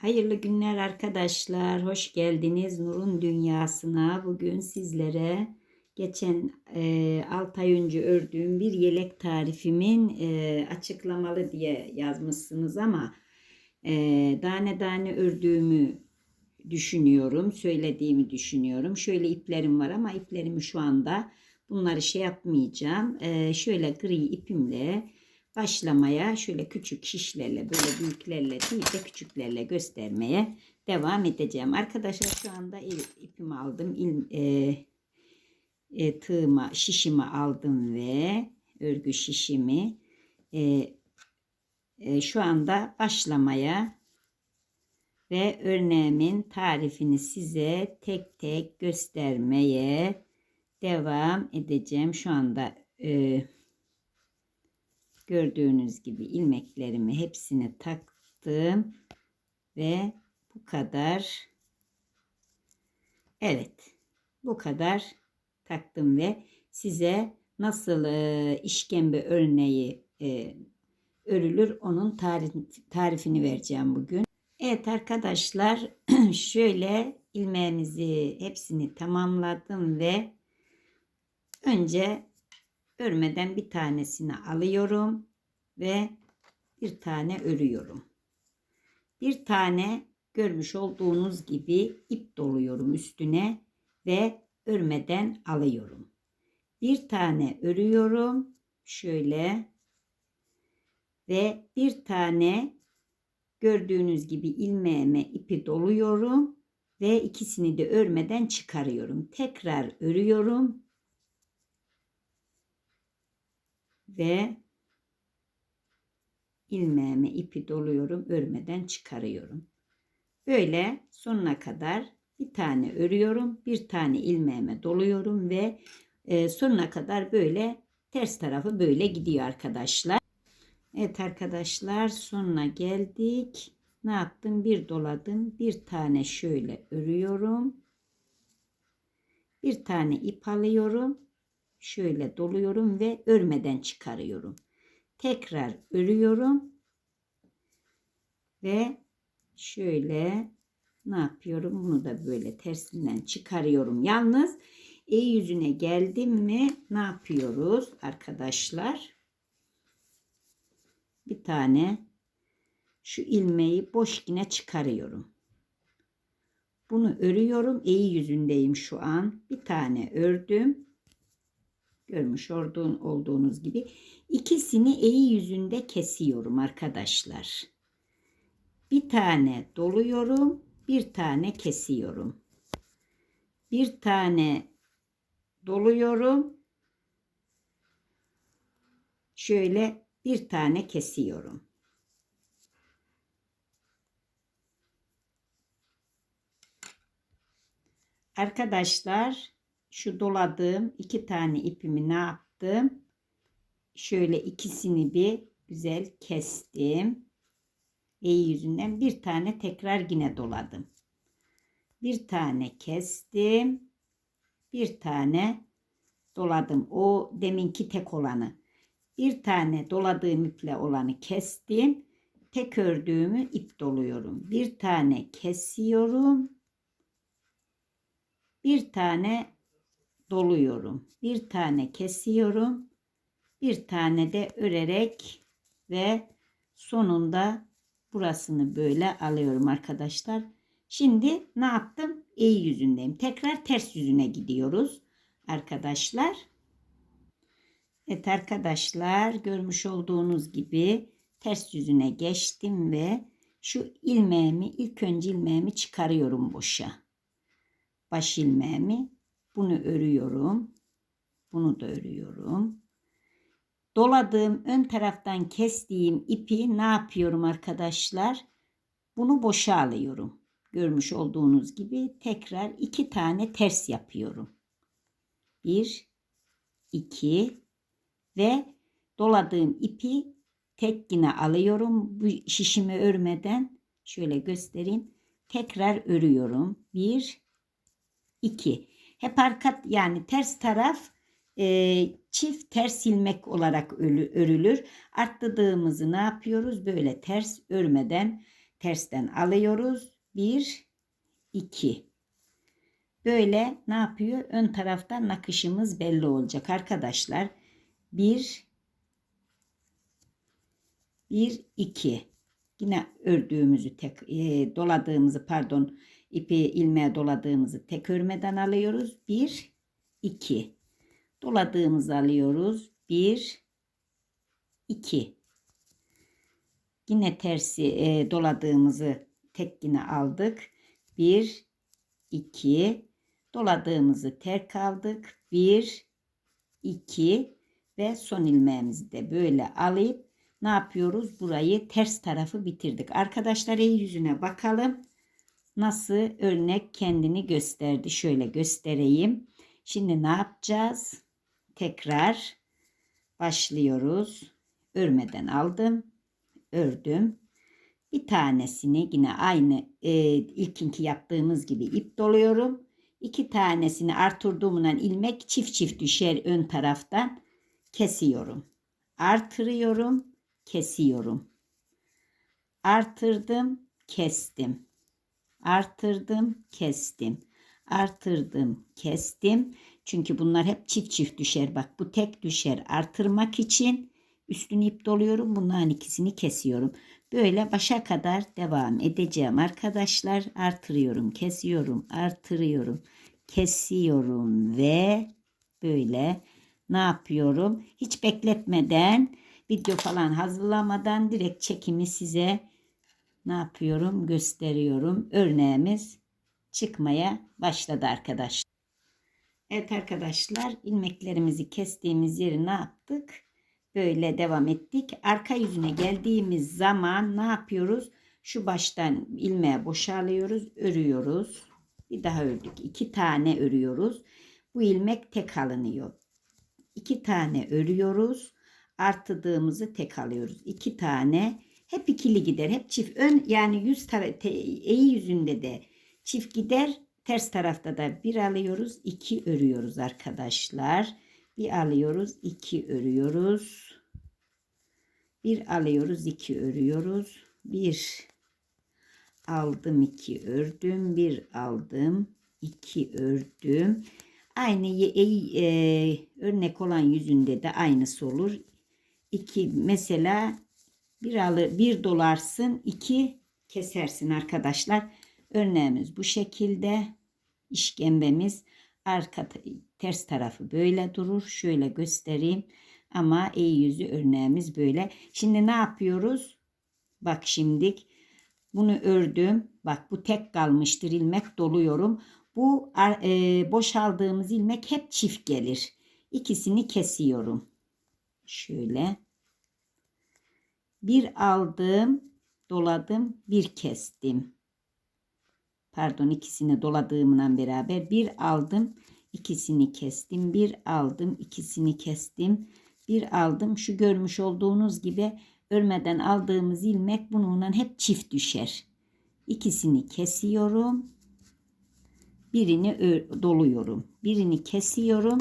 Hayırlı günler arkadaşlar. Hoş geldiniz Nur'un dünyasına. Bugün sizlere geçen e, 6 ay önce ördüğüm bir yelek tarifimin e, açıklamalı diye yazmışsınız ama e, tane tane ördüğümü düşünüyorum. Söylediğimi düşünüyorum. Şöyle iplerim var ama iplerimi şu anda bunları şey yapmayacağım. E, şöyle gri ipimle başlamaya şöyle küçük şişlerle böyle büyüklerle değil de küçüklerle göstermeye devam edeceğim. Arkadaşlar şu anda ipimi aldım. İl, e, e, tığıma, şişimi aldım ve örgü şişimi e, e, şu anda başlamaya ve örneğimin tarifini size tek tek göstermeye devam edeceğim. Şu anda e, Gördüğünüz gibi ilmeklerimi hepsini taktım ve bu kadar. Evet, bu kadar taktım ve size nasıl e, işkembe örneği e, örülür onun tarif, tarifini vereceğim bugün. Evet arkadaşlar şöyle ilmeğimizi hepsini tamamladım ve önce örmeden bir tanesini alıyorum ve bir tane örüyorum. Bir tane görmüş olduğunuz gibi ip doluyorum üstüne ve örmeden alıyorum. Bir tane örüyorum şöyle ve bir tane gördüğünüz gibi ilmeğime ipi doluyorum ve ikisini de örmeden çıkarıyorum. Tekrar örüyorum ve ilmeğime ipi doluyorum örmeden çıkarıyorum. Böyle sonuna kadar bir tane örüyorum bir tane ilmeğime doluyorum ve e, sonuna kadar böyle ters tarafı böyle gidiyor arkadaşlar. Evet arkadaşlar sonuna geldik. Ne yaptım? Bir doladım. Bir tane şöyle örüyorum. Bir tane ip alıyorum şöyle doluyorum ve örmeden çıkarıyorum. Tekrar örüyorum ve şöyle ne yapıyorum? Bunu da böyle tersinden çıkarıyorum. Yalnız e yüzüne geldim mi ne yapıyoruz arkadaşlar? Bir tane şu ilmeği boş yine çıkarıyorum. Bunu örüyorum. E yüzündeyim şu an. Bir tane ördüm görmüş olduğun, olduğunuz gibi ikisini eği yüzünde kesiyorum arkadaşlar. Bir tane doluyorum, bir tane kesiyorum. Bir tane doluyorum. Şöyle bir tane kesiyorum. Arkadaşlar şu doladığım iki tane ipimi ne yaptım? Şöyle ikisini bir güzel kestim. İyi yüzünden bir tane tekrar yine doladım. Bir tane kestim. Bir tane doladım. O deminki tek olanı. Bir tane doladığım iple olanı kestim. Tek ördüğümü ip doluyorum. Bir tane kesiyorum. Bir tane doluyorum. Bir tane kesiyorum. Bir tane de örerek ve sonunda burasını böyle alıyorum arkadaşlar. Şimdi ne yaptım? İyi yüzündeyim. Tekrar ters yüzüne gidiyoruz arkadaşlar. Evet arkadaşlar görmüş olduğunuz gibi ters yüzüne geçtim ve şu ilmeğimi ilk önce ilmeğimi çıkarıyorum boşa. Baş ilmeğimi bunu örüyorum. Bunu da örüyorum. Doladığım ön taraftan kestiğim ipi ne yapıyorum arkadaşlar? Bunu boşa alıyorum. Görmüş olduğunuz gibi tekrar iki tane ters yapıyorum. Bir, iki ve doladığım ipi tek yine alıyorum. Bu şişimi örmeden şöyle göstereyim. Tekrar örüyorum. Bir, iki. Hep arka yani ters taraf e, çift ters ilmek olarak örülür. Arttırdığımızı ne yapıyoruz? Böyle ters örmeden tersten alıyoruz. 1 2 Böyle ne yapıyor? Ön taraftan nakışımız belli olacak arkadaşlar. 1 1 2 Yine ördüğümüzü tek e, doladığımızı pardon ipi ilmeğe doladığımızı tek örmeden alıyoruz. 1 2 Doladığımızı alıyoruz. 1 2 Yine tersi e, doladığımızı tek yine aldık. 1 2 doladığımızı tek aldık. 1 2 ve son ilmeğimizi de böyle alıp ne yapıyoruz? Burayı ters tarafı bitirdik. Arkadaşlar el yüzüne bakalım. Nasıl örnek kendini gösterdi. Şöyle göstereyim. Şimdi ne yapacağız? Tekrar başlıyoruz. Örmeden aldım. Ördüm. Bir tanesini yine aynı e, ilkinki yaptığımız gibi ip doluyorum. İki tanesini artırdığımdan ilmek çift çift düşer ön taraftan kesiyorum. Artırıyorum, kesiyorum. Artırdım, kestim. Artırdım, kestim. Artırdım, kestim. Çünkü bunlar hep çift çift düşer. Bak bu tek düşer. Artırmak için üstünü ip doluyorum. Bunların ikisini kesiyorum. Böyle başa kadar devam edeceğim arkadaşlar. Artırıyorum, kesiyorum, artırıyorum, kesiyorum ve böyle ne yapıyorum? Hiç bekletmeden, video falan hazırlamadan direkt çekimi size ne yapıyorum? Gösteriyorum. Örneğimiz çıkmaya başladı arkadaşlar. Evet arkadaşlar ilmeklerimizi kestiğimiz yeri ne yaptık? Böyle devam ettik. Arka yüzüne geldiğimiz zaman ne yapıyoruz? Şu baştan ilmeğe boşalıyoruz, örüyoruz. Bir daha ördük. İki tane örüyoruz. Bu ilmek tek alınıyor. İki tane örüyoruz. Artırdığımızı tek alıyoruz. İki tane hep ikili gider. Hep çift ön yani yüz eği yüzünde de çift gider. Ters tarafta da bir alıyoruz. iki örüyoruz arkadaşlar. Bir alıyoruz. iki örüyoruz. Bir alıyoruz, iki örüyoruz. Bir aldım, iki ördüm. Bir aldım, iki ördüm. Aynı e, e, örnek olan yüzünde de aynısı olur. İki mesela bir alır, bir dolarsın, iki kesersin arkadaşlar. Örneğimiz bu şekilde. İşkembemiz arka ters tarafı böyle durur. Şöyle göstereyim. Ama E yüzü örneğimiz böyle. Şimdi ne yapıyoruz? Bak şimdik bunu ördüm. Bak bu tek kalmıştır ilmek doluyorum. Bu e, boşaldığımız ilmek hep çift gelir. İkisini kesiyorum. Şöyle. Bir aldım, doladım, bir kestim. Pardon ikisini doladığımla beraber bir aldım, ikisini kestim. Bir aldım, ikisini kestim bir aldım. Şu görmüş olduğunuz gibi örmeden aldığımız ilmek bununla hep çift düşer. İkisini kesiyorum. Birini doluyorum. Birini kesiyorum.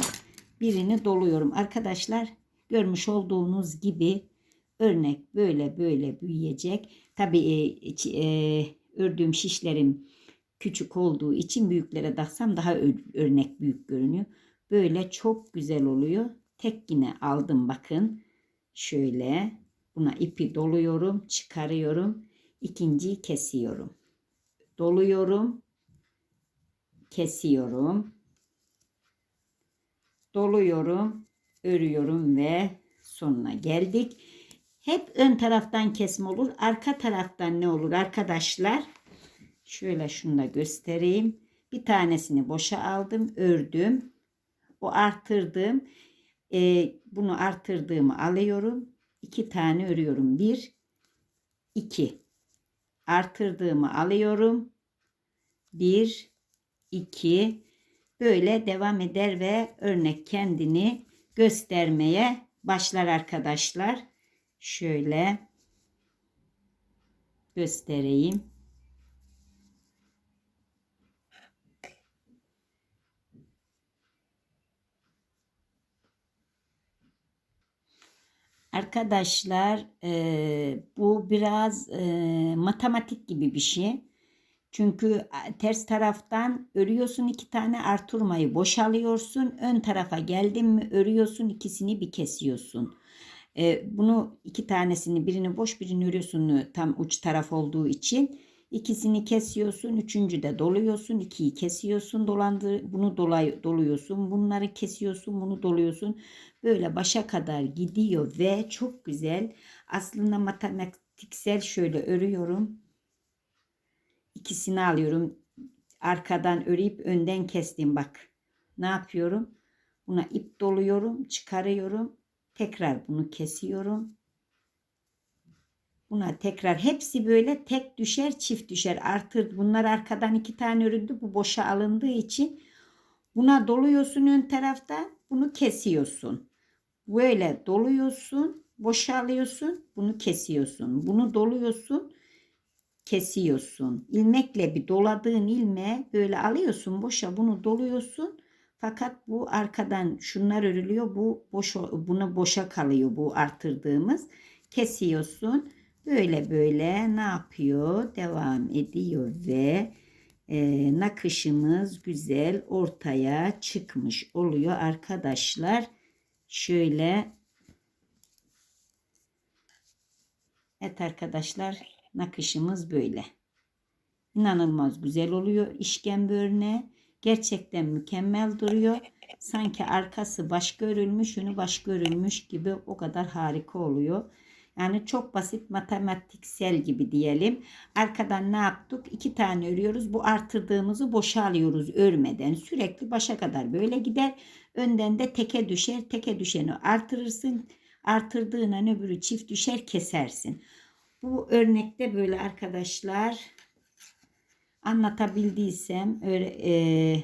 Birini doluyorum. Arkadaşlar görmüş olduğunuz gibi örnek böyle böyle büyüyecek. Tabi e, e, ördüğüm şişlerim küçük olduğu için büyüklere taksam daha örnek büyük görünüyor. Böyle çok güzel oluyor tek yine aldım bakın. Şöyle buna ipi doluyorum, çıkarıyorum. ikinciyi kesiyorum. Doluyorum, kesiyorum. Doluyorum, örüyorum ve sonuna geldik. Hep ön taraftan kesme olur. Arka taraftan ne olur arkadaşlar? Şöyle şunu da göstereyim. Bir tanesini boşa aldım, ördüm. O arttırdım e, bunu artırdığımı alıyorum. iki tane örüyorum. Bir, iki. Artırdığımı alıyorum. Bir, iki. Böyle devam eder ve örnek kendini göstermeye başlar arkadaşlar. Şöyle göstereyim. Arkadaşlar e, bu biraz e, matematik gibi bir şey. Çünkü ters taraftan örüyorsun iki tane artırmayı boşalıyorsun. Ön tarafa geldin mi örüyorsun ikisini bir kesiyorsun. E, bunu iki tanesini birini boş birini örüyorsun tam uç taraf olduğu için. İkisini kesiyorsun, üçüncü de doluyorsun, ikiyi kesiyorsun, dolandır, bunu dolay, doluyorsun, bunları kesiyorsun, bunu doluyorsun. Böyle başa kadar gidiyor ve çok güzel. Aslında matematiksel şöyle örüyorum. İkisini alıyorum. Arkadan örüp önden kestim bak. Ne yapıyorum? Buna ip doluyorum, çıkarıyorum. Tekrar bunu kesiyorum. Buna tekrar hepsi böyle tek düşer çift düşer artır. Bunlar arkadan iki tane örüldü. Bu boşa alındığı için buna doluyorsun ön tarafta bunu kesiyorsun. Böyle doluyorsun boşalıyorsun bunu kesiyorsun. Bunu doluyorsun kesiyorsun. İlmekle bir doladığın ilmeği böyle alıyorsun boşa bunu doluyorsun. Fakat bu arkadan şunlar örülüyor. Bu boş buna boşa kalıyor bu artırdığımız. Kesiyorsun. Böyle böyle ne yapıyor? Devam ediyor ve e, nakışımız güzel ortaya çıkmış oluyor arkadaşlar. Şöyle Evet arkadaşlar nakışımız böyle. İnanılmaz güzel oluyor işkembe örneği. Gerçekten mükemmel duruyor. Sanki arkası başka örülmüş, yönü başka örülmüş gibi o kadar harika oluyor. Yani çok basit matematiksel gibi diyelim. Arkadan ne yaptık? İki tane örüyoruz. Bu artırdığımızı boşa alıyoruz örmeden. Sürekli başa kadar böyle gider. Önden de teke düşer. Teke düşeni artırırsın. Artırdığına öbürü çift düşer kesersin. Bu örnekte böyle arkadaşlar anlatabildiysem öyle, e,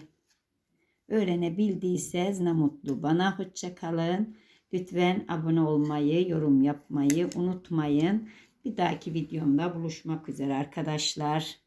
öğrenebildiyseniz ne mutlu bana. Hoşça kalın. Lütfen abone olmayı, yorum yapmayı unutmayın. Bir dahaki videomda buluşmak üzere arkadaşlar.